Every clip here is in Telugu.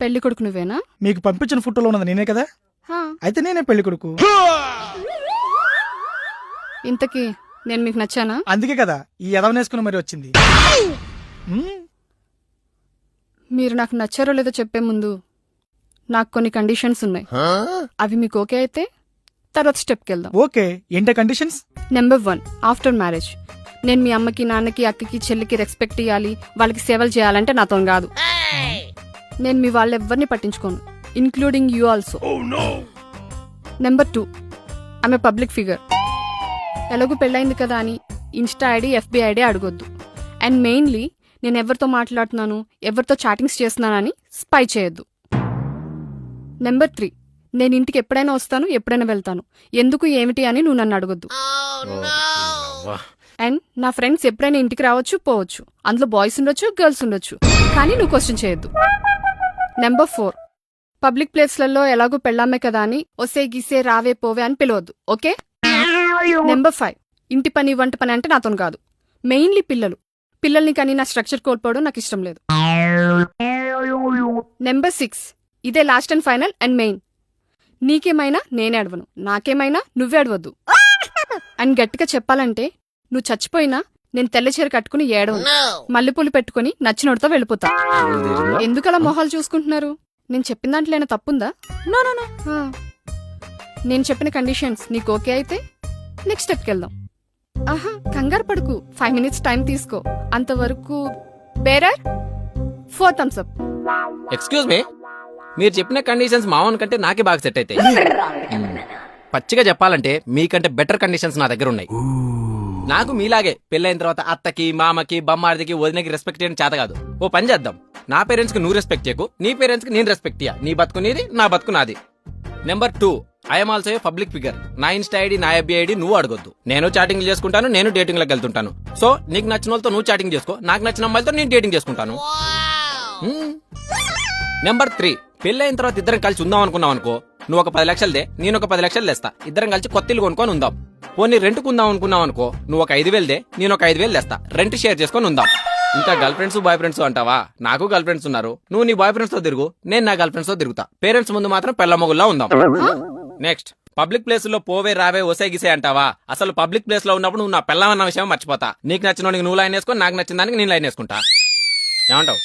పెళ్ళి కొడుకు నువ్వేనా? మీకు పంపించిన ఫోటోలో ఉన్నది నేనే కదా? హా, అయితే నేనే పెళ్ళి కొడుకు. ఇంతకీ నేను మీకు నచ్చానా? అందుకే కదా ఈ ఎదవనేసుకుని మరి వచ్చింది. మ్మ్. మీరు నాకు నచ్చారో లేదో చెప్పే ముందు నాకు కొన్ని కండిషన్స్ ఉన్నాయి. అవి మీకు ఓకే అయితే తర్వాత స్టెప్కి వెళ్దాం. ఓకే. ఏంటే conditions? Number one after marriage. నేను మీ అమ్మకి నాన్నకి అక్కకి చెల్లికి రెస్పెక్ట్ ఇవ్వాలి వాళ్ళకి సేవలు చేయాలంటే నాతో కాదు. నేను మీ వాళ్ళెవ్వరిని పట్టించుకోను including you also number two ఆమె పబ్లిక్ ఫిగర్ ఎలాగూ పెళ్ళైంది కదా అని ఇన్స్టా ఐడి ఎఫ్బి ఐడి అడగొద్దు. అండ్ మెయిన్లీ నేను ఎవరితో మాట్లాడుతున్నాను ఎవరితో చాటింగ్స్ చేస్తున్నానని స్పై చేయొద్దు. నెంబర్ త్రీ నేను ఇంటికి ఎప్పుడైనా వస్తాను ఎప్పుడైనా వెళ్తాను. ఎందుకు ఏమిటి అని నువ్వు నన్ను అడగొద్దు. అండ్ నా ఫ్రెండ్స్ ఎప్పుడైనా ఇంటికి రావచ్చు పోవచ్చు. అందులో బాయ్స్ ఉండొచ్చు గర్ల్స్ ఉండొచ్చు. కానీ నువ్వు క్వశ్చన్ చేయొద్దు. నెంబర్ ఫోర్ పబ్లిక్ ప్లేస్లలో ఎలాగో పెళ్ళామే కదా అని ఒసే గిసే రావే పోవే అని పిలవద్దు ఓకే? నెంబర్ ఫైవ్ ఇంటి పని వంట పని అంటే నాతో కాదు. మెయిన్లీ పిల్లలు. పిల్లల్ని కానీ నా స్ట్రక్చర్ కోల్పోవడం నాకు ఇష్టం లేదు. నెంబర్ సిక్స్ ఇదే last and final and main నీకేమైనా నేనే అడవను. నాకేమైనా నువ్వే అడవద్దు. అండ్ గట్టిగా చెప్పాలంటే నువ్వు చచ్చిపోయినా నేను తెల్ల చీర కట్టుకుని ఏడవను. మల్లెపూలు పెట్టుకుని నచ్చినోడితో వెళ్ళిపోతా. ఎందుకలా మొహాలు చూసుకుంటున్నారు? నేను చెప్పిన దాంట్లో ఏమైనా తప్పుందా? నో నో నో నేను చెప్పిన కండిషన్స్ నీకు ఓకే అయితే నెక్స్ట్ స్టెప్కి వెళ్దాం. ఆహా కంగారు పడుకు. ఫైవ్ మినిట్స్ టైం తీసుకో. అంతవరకు bearer four thumbs up. Excuse me. మీరు చెప్పిన కండిషన్స్ మామూలు కంటే నాకే బాగా సెట్ అవుతాయి మ్మ్. పచ్చిగా చెప్పాలంటే మీకంటే బెటర్ కండిషన్స్ నా దగ్గర ఉన్నాయి. నాకు మీలాగే పెళ్ళైన తర్వాత అత్తకి మామకి బమ్మార్దికి వదినకి రెస్పెక్ట్ చేయడం చేత కాదు. ఓ పని చేద్దాం. నా పేరెంట్స్కి నువ్వు రెస్పెక్ట్ చేయకు నీ పేరెంట్స్కి నేను రెస్పెక్ట్ ఇయ్య. నీ బతుకు నీది నా బతుకు నాది. Number two I'm also a public figure నా ఇన్స్టా ఐడి నా ఎఫ్బి ఐడి నువ్వు అడగొద్దు. నేను చాటింగ్ చేసుకుంటాను నేను డేటింగ్లోకి వెళ్తుంటాను. సో నీకు నచ్చిన వాళ్ళతో నువ్వు చాటింగ్ చేసుకో నాకు నచ్చిన అమ్మాయిలతో నేను డేటింగ్ చేసుకుంటాను. నెంబర్ త్రీ పెళ్ళైన తర్వాత ఇద్దరం కలిసి ఉందాం అనుకున్నాం అనుకో నువ్వు ఒక పది లక్షలదే నేను ఒక పది లక్షలు తెస్తా. ఇద్దరం కలిసి కొత్త ఇల్లు కొనుక్కొని ఉందాం. పోనీ రెంట్ కుందాం అనుకున్నావు అనుకో. నువ్వు ఒక ఐదు వేలుదే నేను ఒక ఐదు వేలు తెస్తా. రెంట్ షేర్ చేసుకొని ఉందాం. ఇంకా గర్ల్ ఫ్రెండ్స్ బాయ్ ఫ్రెండ్స్ అంటావా? నాకు గర్ల్ ఫ్రెండ్స్ ఉన్నారు. నువ్వు నీ బాయ్ ఫ్రెండ్స్తో తిరుగు నేను నా గర్ల్ ఫ్రెండ్స్తో తిరుగుతా. పేరెంట్స్ ముందు మాత్రం పెళ్ళ మొగుల్లా ఉందాం. నెక్స్ట్ పబ్లిక్ ప్లేస్లో పోవే రావే ఒసే గిసే అంటావా? అసలు పబ్లిక్ ప్లేస్లో ఉన్నప్పుడు నువ్వు నా పెళ్ళమన్న విషయం మర్చిపోతా. నీకు నచ్చిన నువ్వు లైన్ వేసుకో నాకు నచ్చిన దానికి నేను లైన్ వేసుకుంటా. ఏమంటావు?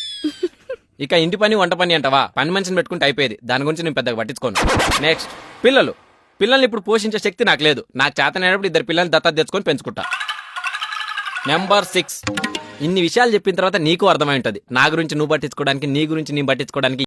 ఇక ఇంటి పని వంట పని అంటావా? పని మనిషిని పెట్టుకుంటే అయిపోయేది. దాని గురించి నేను పెద్దగా పట్టించుకోను. నెక్స్ట్ పిల్లలు. పిల్లల్ని ఇప్పుడు పోషించే శక్తి నాకు లేదు. నాకు చేతనైనప్పుడు ఇద్దరు పిల్లల్ని దత్తత తెచ్చుకొని పెంచుకుంటా. నెంబర్ సిక్స్ ఇన్ని విషయాలు చెప్పిన తర్వాత నీకు అర్థమై ఉంటుంది. నా గురించి నువ్వు పట్టించుకోవడానికి నీ గురించి నేను పట్టించుకోవడానికి